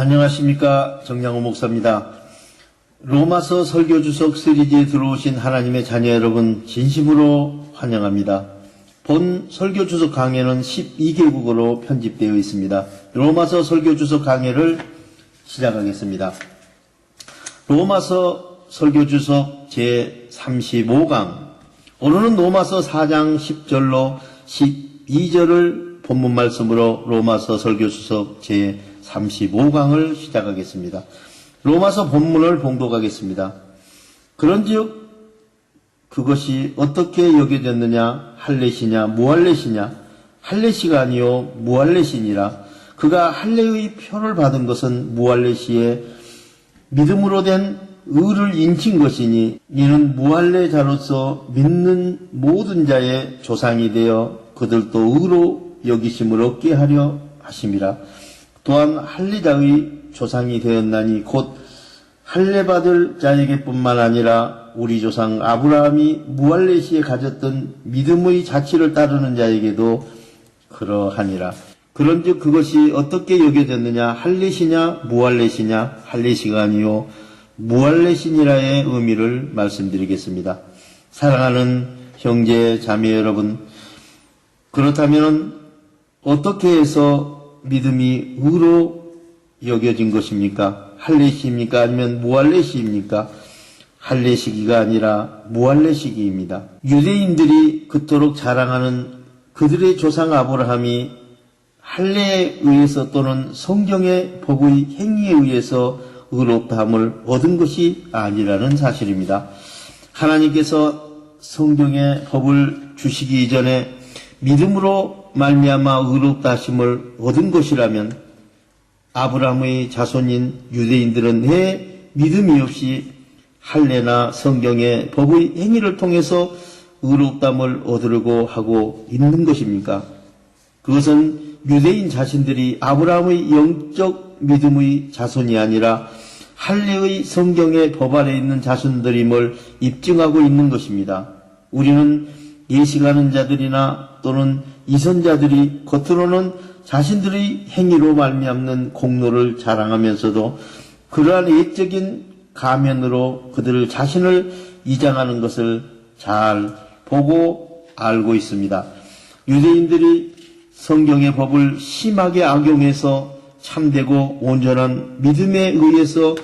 안녕하십니까 정양호 목사입니다. 로마서 설교 주석 시리즈에 들어오신 하나님의 자녀 여러분 진심으로 환영합니다. 본 설교 주석 강해는 12개국어로 편집되어 있습니다. 로마서 설교 주석 강해를 시작하겠습니다. 로마서 설교 주석 제 35강 오늘은 로마서 4장 10절로 12절을 본문 말씀으로 로마서 설교 주석 제 35강을 시작하겠습니다. 로마서 본문을 봉독하겠습니다. 그런즉 그것이 어떻게 여겨졌느냐? 할례시냐? 무할례시냐? 할례시가 아니요 무할례시니라. 그가 할례의 표를 받은 것은 무할례시의 믿음으로 된 의를 인친 것이니 이는 무할례자로서 믿는 모든 자의 조상이 되어 그들도 의로 여기심을 얻게 하려 하심이라 또한 할례자의 조상이 되었나니 곧 할례 받을 자에게뿐만 아니라 우리 조상 아브라함이 무할례시에 가졌던 믿음의 자치를 따르는 자에게도 그러하니라. 그런즉 그것이 어떻게 여겨졌느냐 할례시냐 무할례시냐 할례시가 아니요 무할례시니라의 의미를 말씀드리겠습니다. 사랑하는 형제 자매 여러분 그렇다면 어떻게 해서 믿음이 의로 여겨진 것입니까? 할례시입니까? 아니면 무할례시입니까? 할례시기가 아니라 무할례시기입니다. 유대인들이 그토록 자랑하는 그들의 조상 아브라함이 할례에 의해서 또는 성경의 법의 행위에 의해서 의롭다함을 얻은 것이 아니라는 사실입니다. 하나님께서 성경의 법을 주시기 이전에 믿음으로 말미암아 의롭다 하심을 얻은 것이라면 아브라함의 자손인 유대인들은 내 믿음이 없이 할례나 성경의 법의 행위를 통해서 의롭담을 얻으려고 하고 있는 것입니까? 그것은 유대인 자신들이 아브라함의 영적 믿음의 자손이 아니라 할례의 성경의 법 아래 있는 자손들임을 입증하고 있는 것입니다. 우리는 예식하는 자들이나 또는 이선자들이 겉으로는 자신들의 행위로 말미암는 공로를 자랑하면서도 그러한 예적인 가면으로 그들 자신을 이장하는 것을 잘 보고 알고 있습니다. 유대인들이 성경의 법을 심하게 악용해서 참되고 온전한 믿음에 의해서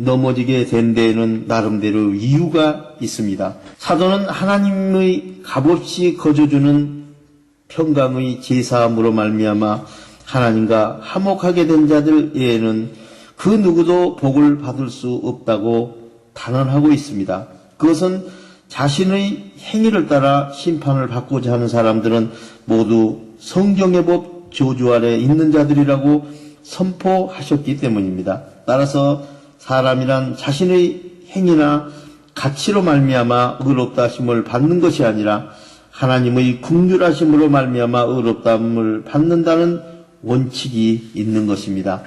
넘어지게 된 데에는 나름대로 이유가 있습니다. 사도는 하나님의 값없이 거저주는 평강의 제사함으로 말미암아 하나님과 화목하게 된 자들에는 그 누구도 복을 받을 수 없다고 단언하고 있습니다. 그것은 자신의 행위를 따라 심판을 받고자 하는 사람들은 모두 성경의 법 조주 아래 있는 자들이라고 선포하셨기 때문입니다. 따라서 사람이란 자신의 행위나 가치로 말미암아 의롭다 하심을 받는 것이 아니라 하나님의 궁률하심으로 말미암아 의롭다함을 받는다는 원칙이 있는 것입니다.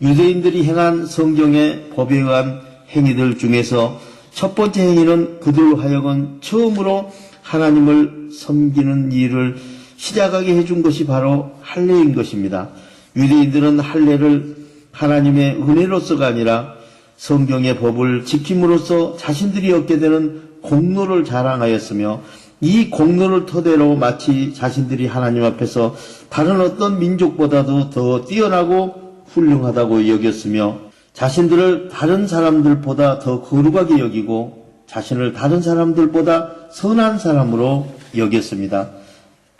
유대인들이 행한 성경의 법에 의한 행위들 중에서 첫 번째 행위는 그들로 하여금 처음으로 하나님을 섬기는 일을 시작하게 해준 것이 바로 할례인 것입니다. 유대인들은 할례를 하나님의 은혜로서가 아니라 성경의 법을 지킴으로써 자신들이 얻게 되는 공로를 자랑하였으며 이 공로를 토대로 마치 자신들이 하나님 앞에서 다른 어떤 민족보다도 더 뛰어나고 훌륭하다고 여겼으며 자신들을 다른 사람들보다 더 거룩하게 여기고 자신을 다른 사람들보다 선한 사람으로 여겼습니다.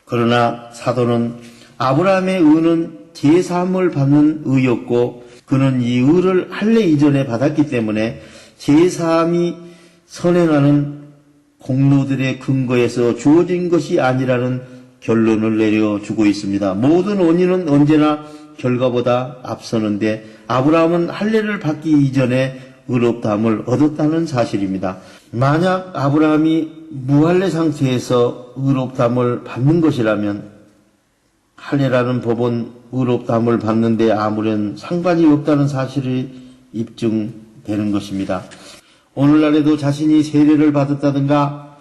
그러나 사도는 아브라함의 의는 제사함을 받는 의였고 그는 이 의를 할례 이전에 받았기 때문에 제사함이 선행하는 공로들의 근거에서 주어진 것이 아니라는 결론을 내려주고 있습니다. 모든 원인은 언제나 결과보다 앞서는데 아브라함은 할례를 받기 이전에 의롭다함을 얻었다는 사실입니다. 만약 아브라함이 무할례 상태에서 의롭다함을 받는 것이라면 할례라는 법은 의롭다함을 받는데 아무런 상관이 없다는 사실이 입증되는 것입니다. 오늘날에도 자신이 세례를 받았다든가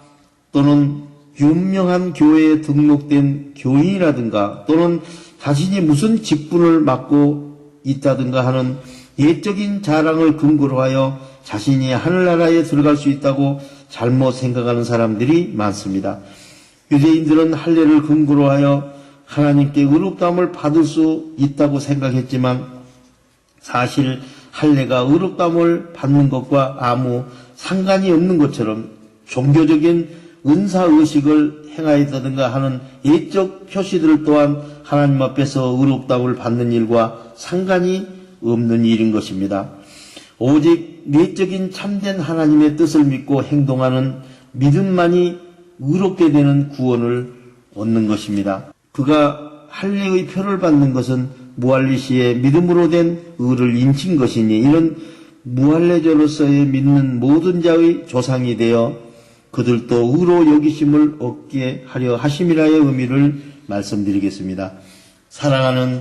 또는 유명한 교회에 등록된 교인이라든가 또는 자신이 무슨 직분을 맡고 있다든가 하는 예적인 자랑을 근거로 하여 자신이 하늘나라에 들어갈 수 있다고 잘못 생각하는 사람들이 많습니다. 유대인들은 할례를 근거로 하여 하나님께 의롭다함을 받을 수 있다고 생각했지만 사실 할례가 의롭다함을 받는 것과 아무 상관이 없는 것처럼 종교적인 은사 의식을 행하였다든가 하는 예적 표시들 또한 하나님 앞에서 의롭다함을 받는 일과 상관이 없는 일인 것입니다. 오직 내적인 참된 하나님의 뜻을 믿고 행동하는 믿음만이 의롭게 되는 구원을 얻는 것입니다. 그가 할례의 표를 받는 것은 무할리시의 믿음으로 된 의를 인친 것이니 이런 무할례자로서의 믿는 모든 자의 조상이 되어 그들도 의로 여기심을 얻게 하려 하심이라의 의미를 말씀드리겠습니다. 사랑하는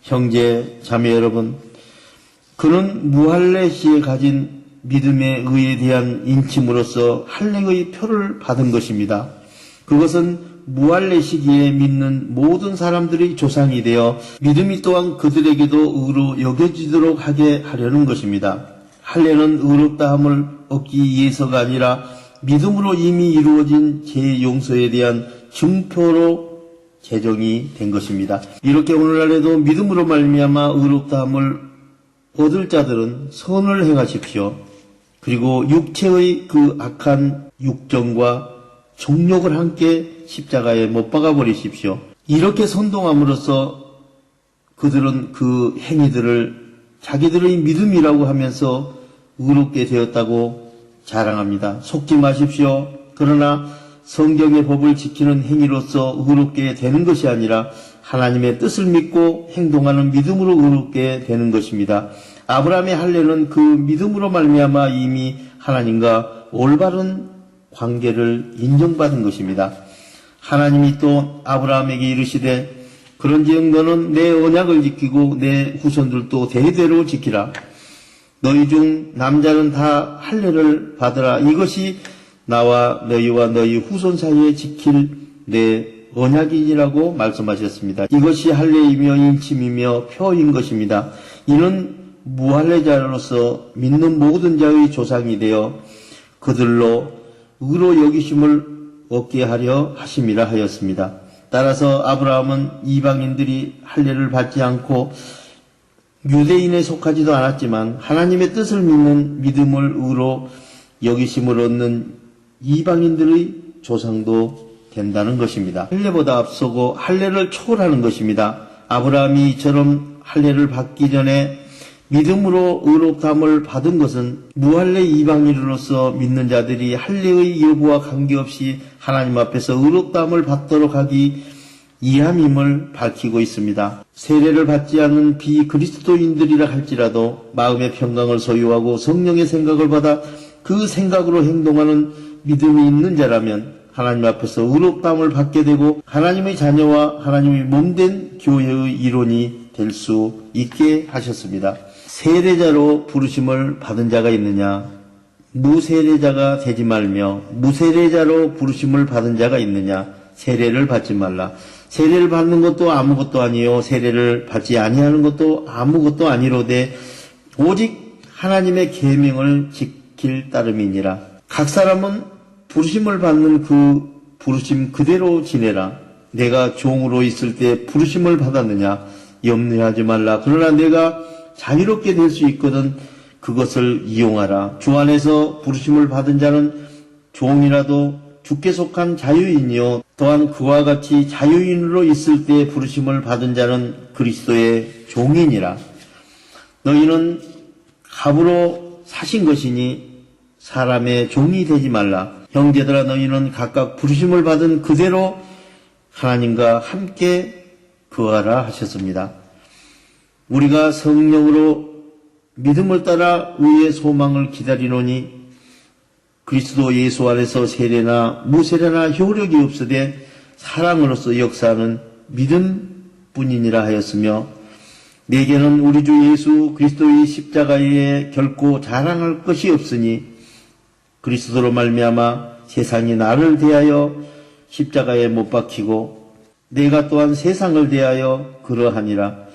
형제 자매 여러분, 그는 무할례 시에 가진 믿음의 의에 대한 인침으로써 할례의 표를 받은 것입니다. 그것은 무할례 시기에 믿는 모든 사람들의 조상이 되어 믿음이 또한 그들에게도 의로 여겨지도록 하게 하려는 것입니다. 할례는 의롭다함을 얻기 위해서가 아니라 믿음으로 이미 이루어진 죄 용서에 대한 증표로 제정이 된 것입니다. 이렇게 오늘날에도 믿음으로 말미암아 의롭다함을 얻을 자들은 선을 행하십시오. 그리고 육체의 그 악한 육정과 정욕을 함께 십자가에 못 박아 버리십시오. 이렇게 선동함으로써 그들은 그 행위들을 자기들의 믿음이라고 하면서 의롭게 되었다고 자랑합니다. 속지 마십시오. 그러나 성경의 법을 지키는 행위로서 의롭게 되는 것이 아니라 하나님의 뜻을 믿고 행동하는 믿음으로 의롭게 되는 것입니다. 아브라함의 할례는 그 믿음으로 말미암아 이미 하나님과 올바른 관계를 인정받은 것입니다. 하나님이 또 아브라함에게 이르시되 그런지영 너는 내 언약을 지키고 내 후손들도 대대로 지키라. 너희 중 남자는 다 할례를 받으라. 이것이 나와 너희와 너희 후손 사이에 지킬 내 언약이라고 말씀하셨습니다. 이것이 할례이며 인침이며 표인 것입니다. 이는 무할례자로서 믿는 모든 자의 조상이 되어 그들로 의로 여기심을 얻게 하려 하심이라 하였습니다. 따라서 아브라함은 이방인들이 할례를 받지 않고 유대인에 속하지도 않았지만 하나님의 뜻을 믿는 믿음을 의로 여기심을 얻는 이방인들의 조상도 된다는 것입니다. 할례보다 앞서고 할례를 초월하는 것입니다. 아브라함이 이처럼 할례를 받기 전에 믿음으로 의롭담을 받은 것은 무할례 이방인으로서 믿는 자들이 할례의 여부와 관계없이 하나님 앞에서 의롭담을 받도록 하기 이함임을 밝히고 있습니다. 세례를 받지 않는 비그리스도인들이라 할지라도 마음의 평강을 소유하고 성령의 생각을 받아 그 생각으로 행동하는 믿음이 있는 자라면 하나님 앞에서 의롭담을 받게 되고 하나님의 자녀와 하나님의 몸된 교회의 이론이 될 수 있게 하셨습니다. 세례자로 부르심을 받은 자가 있느냐? 무세례자가 되지 말며 무세례자로 부르심을 받은 자가 있느냐? 세례를 받지 말라. 세례를 받는 것도 아무것도 아니요 세례를 받지 아니하는 것도 아무것도 아니로되 오직 하나님의 계명을 지킬 따름이니라. 각 사람은 부르심을 받는 그 부르심 그대로 지내라. 내가 종으로 있을 때 부르심을 받았느냐? 염려하지 말라. 그러나 내가 자유롭게 될 수 있거든 그것을 이용하라. 주 안에서 부르심을 받은 자는 종이라도 주께 속한 자유인이요. 또한 그와 같이 자유인으로 있을 때 부르심을 받은 자는 그리스도의 종이니라. 너희는 갑으로 사신 것이니 사람의 종이 되지 말라. 형제들아 너희는 각각 부르심을 받은 그대로 하나님과 함께 거하라 하셨습니다. 우리가 성령으로 믿음을 따라 의의 소망을 기다리노니 그리스도 예수 안에서 세례나 무세례나 효력이 없으되 사랑으로서 역사하는 믿음뿐이니라 하였으며 내게는 우리 주 예수 그리스도의 십자가에 결코 자랑할 것이 없으니 그리스도로 말미암아 세상이 나를 대하여 십자가에 못 박히고 내가 또한 세상을 대하여 그러하니라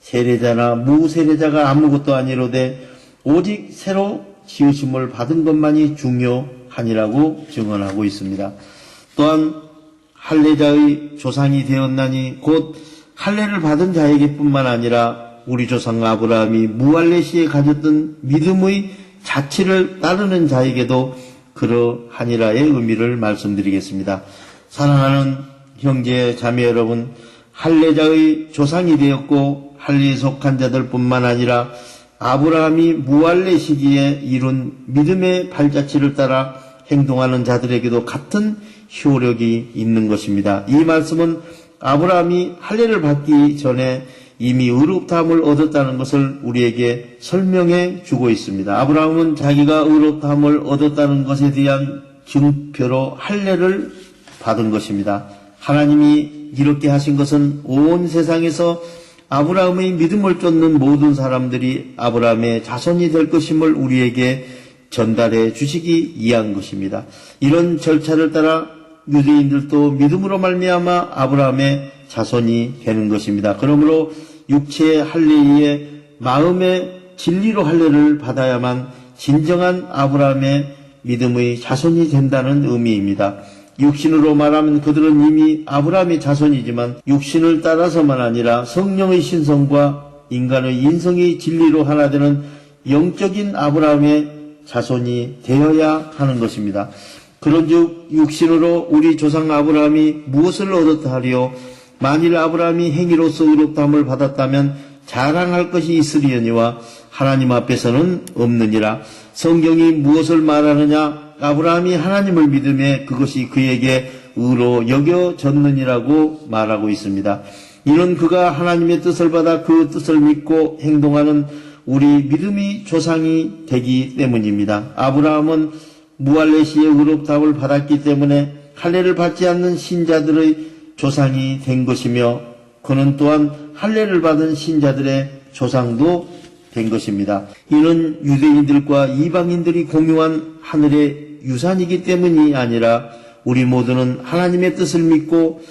세례자나 무세례자가 아무것도 아니로되 오직 새로 지으심을 받은 것만이 중요하니라고 증언하고 있습니다. 또한 할례자의 조상이 되었나니 곧 할례를 받은 자에게뿐만 아니라 우리 조상 아브라함이 무할례 시에 가졌던 믿음의 자치를 따르는 자에게도 그러하니라의 의미를 말씀드리겠습니다. 사랑하는 형제 자매 여러분, 할례자의 조상이 되었고 할례에 속한 자들뿐만 아니라 아브라함이 무할례 시기에 이룬 믿음의 발자취를 따라 행동하는 자들에게도 같은 효력이 있는 것입니다. 이 말씀은 아브라함이 할례를 받기 전에 이미 의롭다함을 얻었다는 것을 우리에게 설명해 주고 있습니다. 아브라함은 자기가 의롭다함을 얻었다는 것에 대한 증표로 할례를 받은 것입니다. 하나님이 이렇게 하신 것은 온 세상에서 아브라함의 믿음을 쫓는 모든 사람들이 아브라함의 자손이 될 것임을 우리에게 전달해 주시기 위한 것입니다. 이런 절차를 따라 유대인들도 믿음으로 말미암아 아브라함의 자손이 되는 것입니다. 그러므로 육체의 할례에 마음의 진리로 할례를 받아야만 진정한 아브라함의 믿음의 자손이 된다는 의미입니다. 육신으로 말하면 그들은 이미 아브라함의 자손이지만 육신을 따라서만 아니라 성령의 신성과 인간의 인성이 진리로 하나 되는 영적인 아브라함의 자손이 되어야 하는 것입니다. 그런즉 육신으로 우리 조상 아브라함이 무엇을 얻었다 하리요? 만일 아브라함이 행위로서 의롭다함을 받았다면 자랑할 것이 있으리언니와 하나님 앞에서는 없느니라. 성경이 무엇을 말하느냐 아브라함이 하나님을 믿음에 그것이 그에게 의로 여겨졌느니라고 말하고 있습니다. 이는 그가 하나님의 뜻을 받아 그 뜻을 믿고 행동하는 우리 믿음이 조상이 되기 때문입니다. 아브라함은 무할레시의 의롭다함을 받았기 때문에 할례를 받지 않는 신자들의 조상이 된 것이며 그는 또한 할례를 받은 신자들의 조상도 된 것입니다. 이는 유대인들과 이방인들이 공유한 하늘의 유산이기 때문이 아니라 우리 모두는 하나님의 뜻을 믿고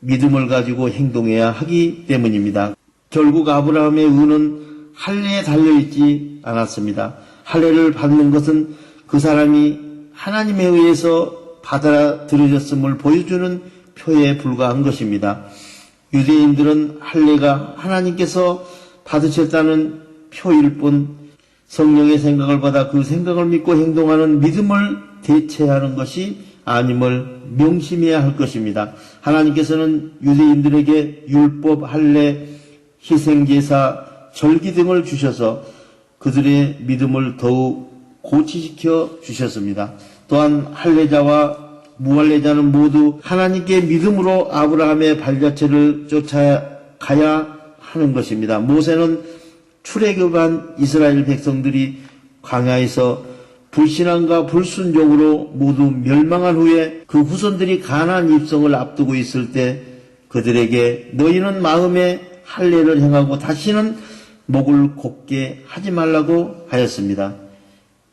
믿음을 가지고 행동해야 하기 때문입니다. 결국 아브라함의 의는 할례에 달려있지 않았습니다. 할례를 받는 것은 그 사람이 하나님에 의해서 받아들여졌음을 보여주는 표에 불과한 것입니다. 유대인들은 할례가 하나님께서 받으셨다는 표일 뿐 성령의 생각을 받아 그 생각을 믿고 행동하는 믿음을 대체하는 것이 아님을 명심해야 할 것입니다. 하나님께서는 유대인들에게 율법, 할례, 희생제사, 절기 등을 주셔서 그들의 믿음을 더욱 고치시켜 주셨습니다. 또한 할례자와 무할례자는 모두 하나님께 믿음으로 아브라함의 발자취를 쫓아가야 하는 것입니다. 모세는 출애굽한 이스라엘 백성들이 광야에서 불신앙과 불순종으로 모두 멸망한 후에 그 후손들이 가나안 입성을 앞두고 있을 때 그들에게 너희는 마음에 할례를 행하고 다시는 목을 곱게 하지 말라고 하였습니다.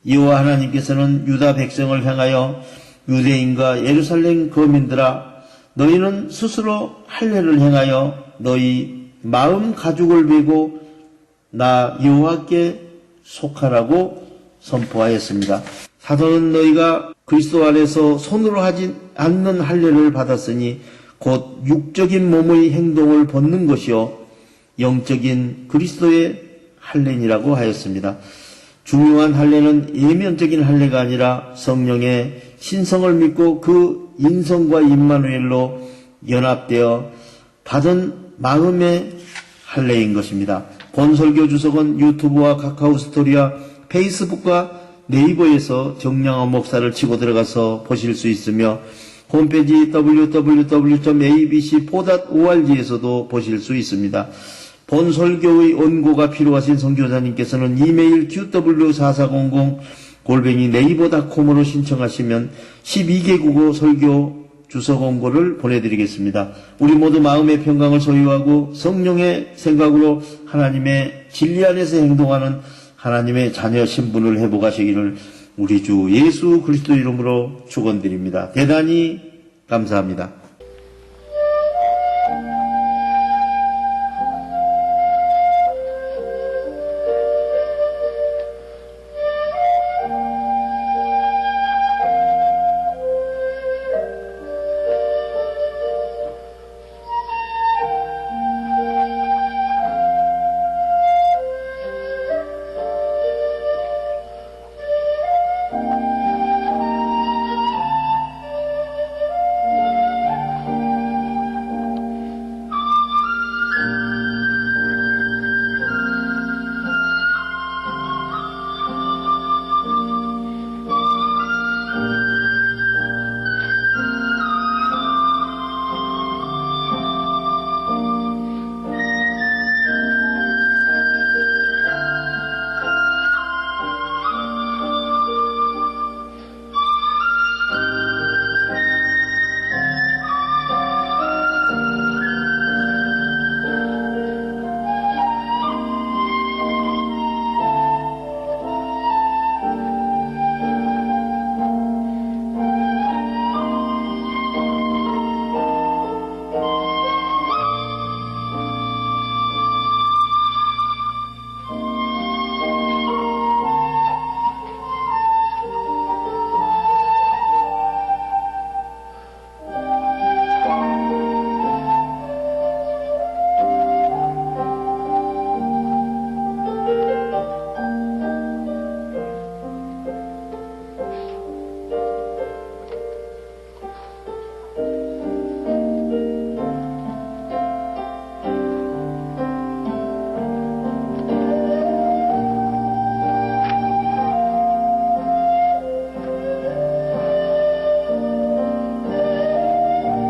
이와 하나님께서는 유다 백성을 향하여 유대인과 예루살렘 거민들아 너희는 스스로 할례를 행하여 너희 마음 가죽을 베고 나 여호와께 속하라고 선포하였습니다. 사도는 너희가 그리스도 안에서 손으로 하지 않는 할례를 받았으니 곧 육적인 몸의 행동을 벗는 것이요 영적인 그리스도의 할례니라고 하였습니다. 중요한 할례는 예면적인 할례가 아니라 성령의 신성을 믿고 그 인성과 임마누엘로 연합되어 받은 마음의 할례인 것입니다. 본설교 주석은 유튜브와 카카오 스토리와 페이스북과 네이버에서 정량한 목사를 치고 들어가서 보실 수 있으며 홈페이지 www.abc4.org에서도 보실 수 있습니다. 본설교의 원고가 필요하신 선교사님께서는 이메일 qw4400 골뱅이 네이버닷컴으로 신청하시면 12개 국어 설교 주소 원고를 보내드리겠습니다. 우리 모두 마음의 평강을 소유하고 성령의 생각으로 하나님의 진리 안에서 행동하는 하나님의 자녀 신분을 회복하시기를 우리 주 예수 그리스도 이름으로 축원드립니다. 대단히 감사합니다.